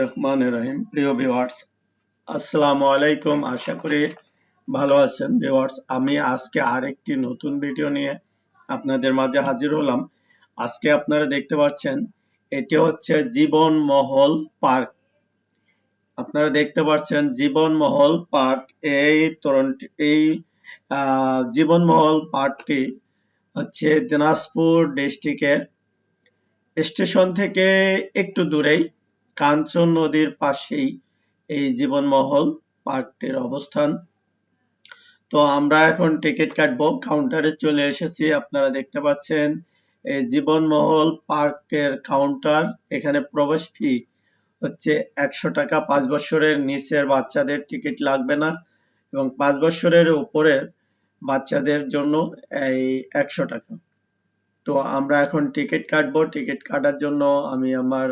রহমান রহিম। প্রিয় ভিওয়ার্স আসসালামু আলাইকুম। আশা করি ভালো আছেন। ভিওয়ার্স আমি আজকে আরেকটি নতুন ভিডিও নিয়ে আপনাদের মাঝে হাজির হলাম। আজকে আপনারা দেখতে পাচ্ছেন, এটি হচ্ছে জীবন মহল পার্ক। আপনারা দেখতে পাচ্ছেন জীবন মহল পার্ক। এই তরুণটি এই জীবন মহল পার্কটি হচ্ছে দিনাজপুর ডিস্ট্রিক্টের স্টেশন থেকে একটু দূরেই কাঞ্চন নদীর পাশেই এই জীবনমহল পার্কটির অবস্থান। তো আমরা এখন টিকিট কাটবো, কাউন্টারে চলে এসেছি, আপনারা দেখতে পাচ্ছেন এই জীবনমহল পার্কের কাউন্টার। এখানে প্রবেশ ফি হচ্ছে একশো টাকা, পাঁচ বছরের নিচের বাচ্চাদের টিকিট লাগবে না এবং পাঁচ বছরের উপরের বাচ্চাদের জন্য এই একশো টাকা। তো আমরা এখন টিকিট কাটবো। টিকিট কাটার জন্য আমি আমার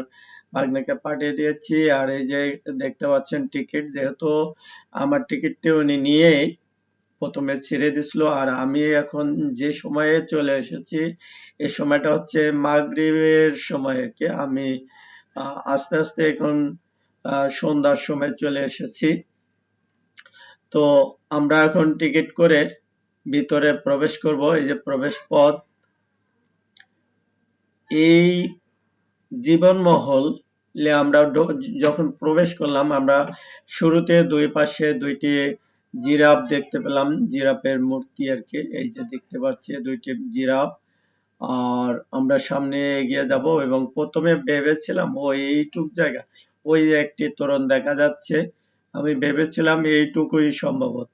ভাগ্নেকে পাঠিয়ে দিয়েছি। আর এই যে দেখতে পাচ্ছেন টিকিট, যেহেতু আমার টিকিটটি উনি নিয়েই প্রথমে ছেড়ে দিছিল। আর আমি এখন যে সময়ে চলে এসেছি এই সময়টা হচ্ছে মাগরিবের সময় আর কি। আমি আস্তে আস্তে এখন সন্ধ্যার সময় চলে এসেছি। তো আমরা এখন টিকিট করে ভিতরে প্রবেশ করব, এই যে প্রবেশ পথ। এই জীবনমহলে আমরা যখন প্রবেশ করলাম, আমরা শুরুতে দুই পাশে দুইটি জিরাফ দেখতে পেলাম। জিরাফের মূর্তি আর কি, এই যে দেখতে পাচ্ছি, দুইটি জিরাফ। আর আমরা সামনে এগিয়ে যাব এবং প্রথমে ভেবেছিলাম, ও এইটুক জায়গা, ওই একটি তোরণ দেখা যাচ্ছে। আমি ভেবেছিলাম এইটুকুই সম্ভবত।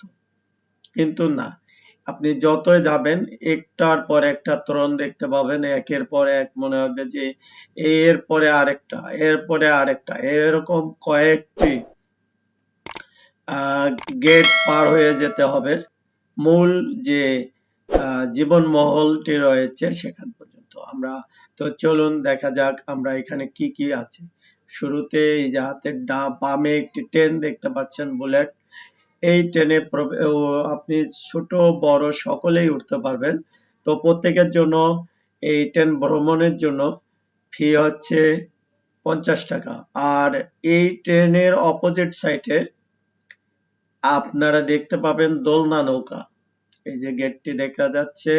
কিন্তু না আপনি যতই যাবেন, একটার পর একটা তোরণ দেখতে পাবেন, একের পর এক মনে হবে যে এর পরে আরেকটা, এর পরে আরেকটা, এরকম কয়েকটি গেট পার হয়ে যেতে হবে। মূল যে জীবন মহলটি রয়েছে সেখান পর্যন্ত আমরা, তো চলুন দেখা যাক আমরা এখানে কি কি আছে। শুরুতে এই যে হাতের ডা, বামে একটি ট্রেন দেখতে পাচ্ছেন, বুলেট। এই ট্রেনে আপনি ছোট, বড় সকলেই উঠতে পারবেন। তো প্রত্যেকের জন্য এই ট্রেন ভ্রমণের জন্য ফি হচ্ছে পঞ্চাশ টাকা। আর এই ট্রেনের অপোজিট সাইডে আপনারা দেখতে পাবেন দোলনা নৌকা। এই যে গেটটি দেখা যাচ্ছে,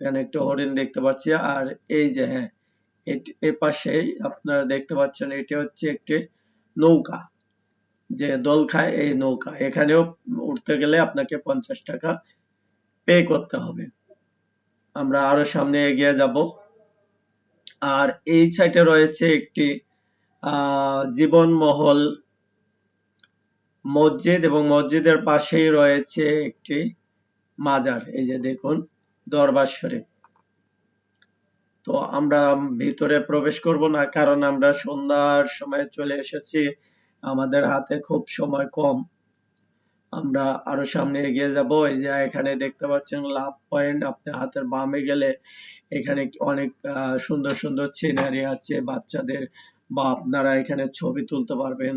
এখানে একটু হরিণ দেখতে পাচ্ছি। আর এই যে হ্যাঁ এ পাশেই আপনারা দেখতে পাচ্ছেন, এটি হচ্ছে একটি নৌকা। যে দোল খায়, এই নৌকা। এখানেও উঠতে গেলে আপনাকে পঞ্চাশ টাকা পে করতে হবে। আমরা আরও সামনে এগিয়ে যাব। আর এই সাইডে রয়েছে একটি আহ জীবনমহল মসজিদ এবং মসজিদের পাশেই রয়েছে একটি মাজার। এই যে দেখুন, দরবার শরীফ। তো আমরা ভিতরে প্রবেশ করব না, কারণ আমরা সন্ধ্যার সময় চলে এসেছি। আমাদের হাতে খুব সময় কম। আমরা আরও সামনে এগিয়ে যাব। এই যে এখানে দেখতে পাচ্ছেন লাভ পয়েন্ট। আপনি হাতের বামে গেলে এখানে অনেক সুন্দর সুন্দর সিনারি আছে। বাচ্চাদের বা আপনারা এখানে ছবি তুলতে পারবেন।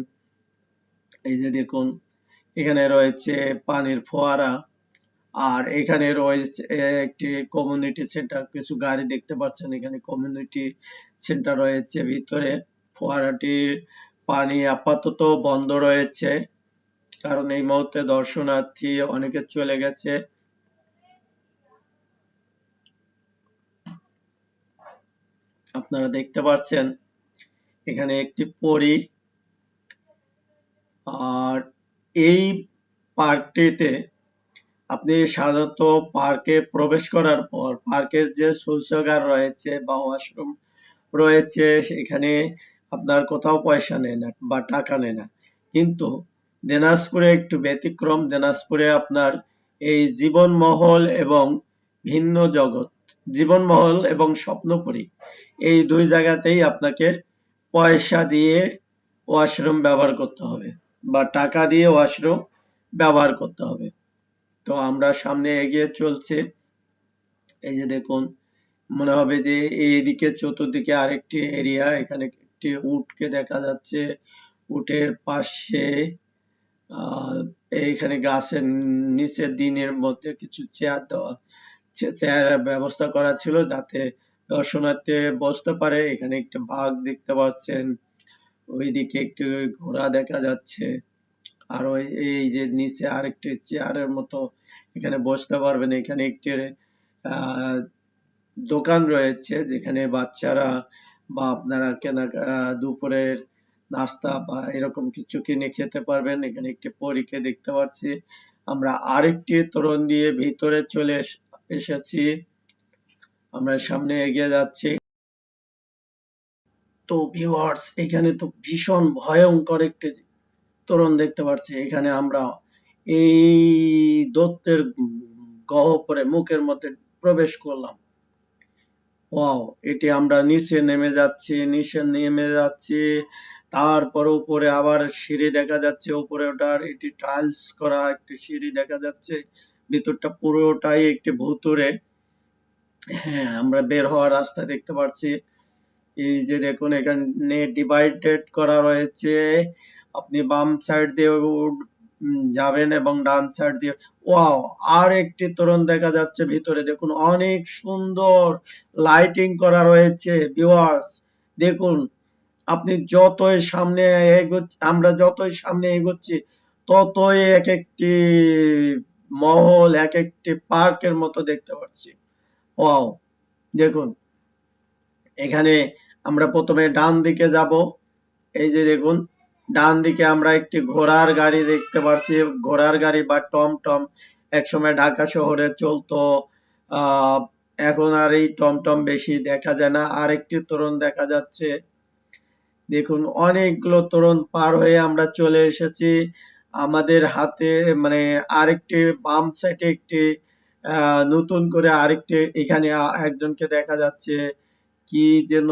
এই যে দেখুন, এখানে রয়েছে পানির ফোয়ারা আর এখানে রয়েছে একটি কমিউনিটি সেন্টার কিছু গাড়ি দেখতে পাচ্ছেন। এখানে কমিউনিটি সেন্টার রয়েছে। ভিতরে ফোয়ারাটির পানি আপাতত বন্ধ রয়েছে, কারণ এই মুহূর্তে দর্শনার্থী অনেকে চলে গেছে। আপনারা দেখতে পাচ্ছেন, এখানে একটি পরী। আর এই পার্কটিতে আপনি সাধারণত পার্কে প্রবেশ করার পর, পার্কের যে শৌচাগার রয়েছে বা ওয়াশরুম রয়েছে, সেখানে আপনার কোথাও পয়সা নেয় না বা টাকা নেয় না। কিন্তু দিনাজপুরে একটু ব্যতিক্রম, দিনাজপুরে আপনার এই জীবনমহল এবং ভিন্ন জগৎ, জীবনমহল এবং স্বপ্নপুরী, এই দুই জায়গাতেই আপনাকে পয়সা দিয়ে ওয়াশরুম ব্যবহার করতে হবে বা টাকা দিয়ে ওয়াশরুম ব্যবহার করতে হবে। তো আমরা সামনে এগিয়ে চলছে। এই যে দেখুন, মনে হবে যে এইদিকে চতুর্দিকে আরেকটি এরিয়া, এখানে একটি উটকে দেখা যাচ্ছে। উটের পাশে, আহ, এইখানে গাছের নিচে দিনের মধ্যে কিছু চেয়ার দেওয়া চেয়ারের ব্যবস্থা করা ছিল যাতে দর্শনার্থী বসতে পারে। এখানে একটা বাঘ দেখতে পাচ্ছেন। ওইদিকে একটি ঘোড়া দেখা যাচ্ছে। আর ওই, এই যে নিচে আরেকটি চেয়ারের মতো এখানে বসতে পারবেন। এখানে একটি, আহ, দোকান রয়েছে যেখানে বাচ্চারা বা আপনারা কেনা দুপুরের নাস্তা বা এরকম কিছু কিনে খেতে পারবেন। এখানে একটি পরীকে দেখতে পাচ্ছি। আমরা আরেকটি তরুণ দিয়ে ভিতরে চলে এসেছি। আমরা সামনে এগিয়ে যাচ্ছি। তো ভিউয়ার্স এখানে তো ভীষণ ভয়ঙ্কর একটি তোরণ দেখতে পাচ্ছি। এখানে আমরা এই দত্তের গহ্বরে মুখের মধ্যে প্রবেশ করলাম। ওয়াও, এটি আমরা নিচে নেমে যাচ্ছি, নিচে নেমে যাচ্ছি। তারপর উপরে আবার সিঁড়ি দেখা যাচ্ছে, উপরে ওটার এটি টাইলস করা একটি সিঁড়ি দেখা যাচ্ছে। ভিতরটা পুরোটাই একটি ভুতুরে হ্যাঁ আমরা বের হওয়ার রাস্তা দেখতে পাচ্ছি এই যে দেখুন, এখানে ডিভাইডেড করা রয়েছে। আপনি বাম সাইড দিয়ে যাবেন এবং ডান সাইড দিয়ে, ওয়াও আর একটি তোরণ দেখা যাচ্ছে ভিতরে। দেখুন, অনেক সুন্দর লাইটিং করা রয়েছে ভিউয়ার্স দেখুন, আপনি যতই সামনে এগোচ্ছি, আমরা যতই সামনে এগোচ্ছি, ততই এক একটি মহল, এক একটি পার্কের মতো দেখতে পাচ্ছি। ওয়াও, দেখুন, এখানে আমরা প্রথমে ডান দিকে যাব। এই যে দেখুন ডান দিকে আমরা একটি ঘোড়ার গাড়ি দেখতে পারছি। ঘোড়ার গাড়ি বা টমটম একসময় ঢাকা শহরে চলতো। এখন আর এই টমটম বেশি দেখা যায় না। আরেকটি তরুণ দেখা যাচ্ছে। দেখুন, অনেকগুলো তরুণ পার হয়ে আমরা চলে এসেছি। আমাদের হাতে মানে আরেকটি বাম সাইডে একটি নতুন করে আরেকটি, এখানে একজনকে দেখা যাচ্ছে। কি যেন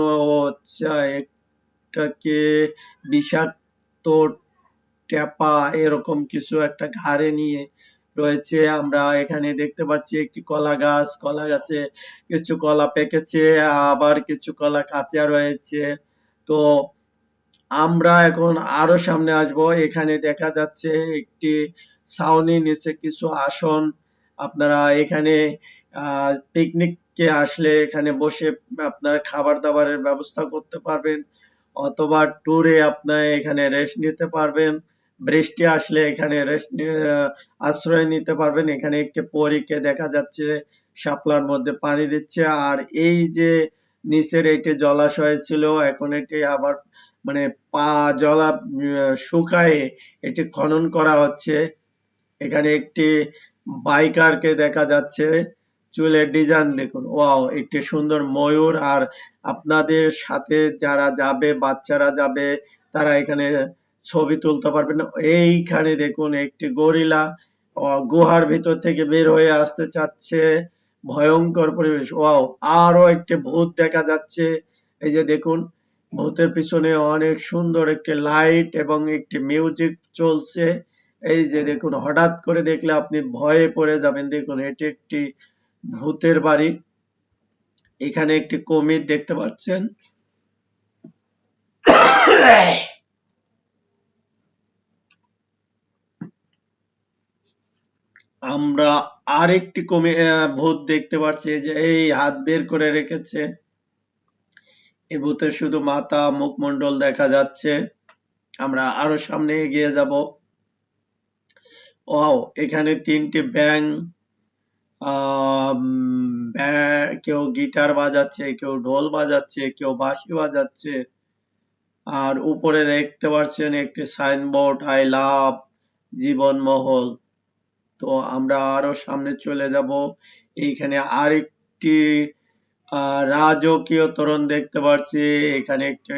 একটাকে ট্যাপা এরকম কিছু একটা ঘাড়ে নিয়ে রয়েছে। আমরা এখানে দেখতে পাচ্ছি একটি কলা গাছ। কলা গাছে কিছু কলা পেকেছে, আবার কিছু কলা কাঁচা রয়েছে। তো আমরা এখন আরও সামনে আসব। এখানে দেখা যাচ্ছে একটি ছাউনি নিচে কিছু আসন। আপনারা এখানে পিকনিক কে আসলে এখানে বসে আপনারা খাবার দাবারের ব্যবস্থা করতে পারবেন। অথবা ট্যুরে আপনার এখানে রেস্ট নিতে পারবেন। বৃষ্টি আসলে এখানে রেস্ট আশ্রয় নিতে পারবেন। এখানে একটি পরীকে দেখা যাচ্ছে, শাপলার মধ্যে পানি দিচ্ছে। আর এই যে নিচের এইটি জলাশয় ছিল, এখন এটি আবার মানে পা জলা শুকায়ে এটি খনন করা হচ্ছে। এখানে একটি বাইকারকে দেখা যাচ্ছে। চুলের ডিজাইন দেখুন। ওয়াও একটি সুন্দর ময়ূর আর আপনাদের সাথে যারা যাবে, বাচ্চারা যাবে, তারা এখানে ছবি তুলতে পারবেন এইখানে দেখুন একটি গরিলা গুহার ভিতর থেকে বের হয়ে আসতে চাচ্ছে। ভয়ঙ্কর পরিবেশ। ওয়াও আরও একটি ভূত দেখা যাচ্ছে। এই যে দেখুন, ভূতের পিছনে অনেক সুন্দর একটি লাইট এবং একটি মিউজিক চলছে। এই যে দেখুন, হঠাৎ করে দেখলে আপনি ভয়ে পড়ে যাবেন। দেখুন, এটি একটি ভূতের বাড়ি। এখানে একটি কুমির দেখতে পাচ্ছেন। আমরা আরেকটি কমি ভূত দেখতে পাচ্ছি যে এই হাত বের করে রেখেছে। এই ভূতের শুধু মাথা, মুখমণ্ডল দেখা যাচ্ছে। আমরা আরও সামনে এগিয়ে যাব। ওয়াও, এখানে তিনটি ব্যাং কেউ গিটার বাজাচ্ছে, কেউ ঢোল বাজাচ্ছে, কেউ বাঁশি বাজাচ্ছে। আর উপরে দেখতে পাচ্ছেন একটি সাইনবোর্ড, আই লাভ জীবন মহল। তো আমরা আরও সামনে চলে যাব। এইখানে আরেকটি রাজকীয় তোরণ দেখতে পাচ্ছি। এখানে একটি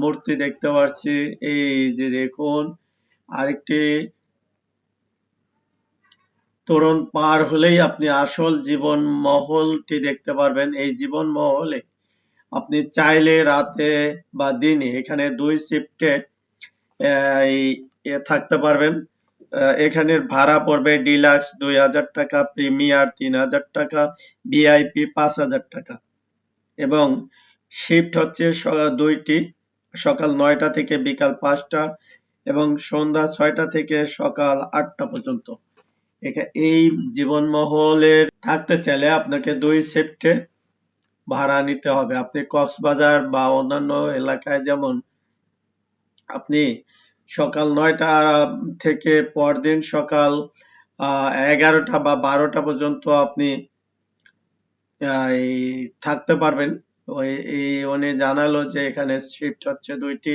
মূর্তি দেখতে পাচ্ছি। এই যে দেখুন, আরেকটি তোরণ পার হলেই আপনি আসল জীবন মহলটি দেখতে পারবেন। এই জীবন মহলে আপনি চাইলে রাতে বা দিনে এখানে দুই শিফটে থাকতে পারবেন। এখানের ভাড়া পড়বে ডিলাক্স দুই হাজার টাকা প্রিমিয়ার তিন হাজার টাকা ভিআইপি পাঁচ হাজার টাকা। এবং শিফট হচ্ছে দুইটি, সকাল নয়টা থেকে বিকাল পাঁচটা এবং সন্ধ্যা ছয়টা থেকে সকাল আটটা পর্যন্ত। এখা- এই জীবনমহলের থাকতে চাইলে আপনাকে দুই শিফটে ভাড়া নিতে হবে। আপনি কক্সবাজার বা অন্যান্য এলাকায় যেমন আপনি সকাল নয়টা থেকে পরদিন সকাল এগারোটা বা বারোটা পর্যন্ত আপনি থাকতে পারবেন। ওই, এই উনি জানালো যে এখানে শিফট হচ্ছে দুইটি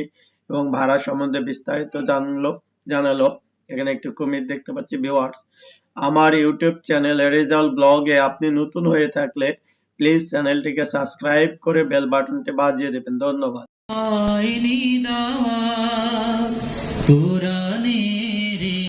এবং ভাড়া সম্বন্ধে বিস্তারিত জানলো, জানালো। এখানে একটু কুমির দেখতে পাচ্ছি ভিউয়ার্স আমার ইউটিউব চ্যানেল রেজাল্ট ব্লগে আপনি নতুন হয়ে থাকলে প্লিজ চ্যানেলটিকে সাবস্ক্রাইব করে বেল বাটনটি বাজিয়ে দেবেন। ধন্যবাদ। তোরা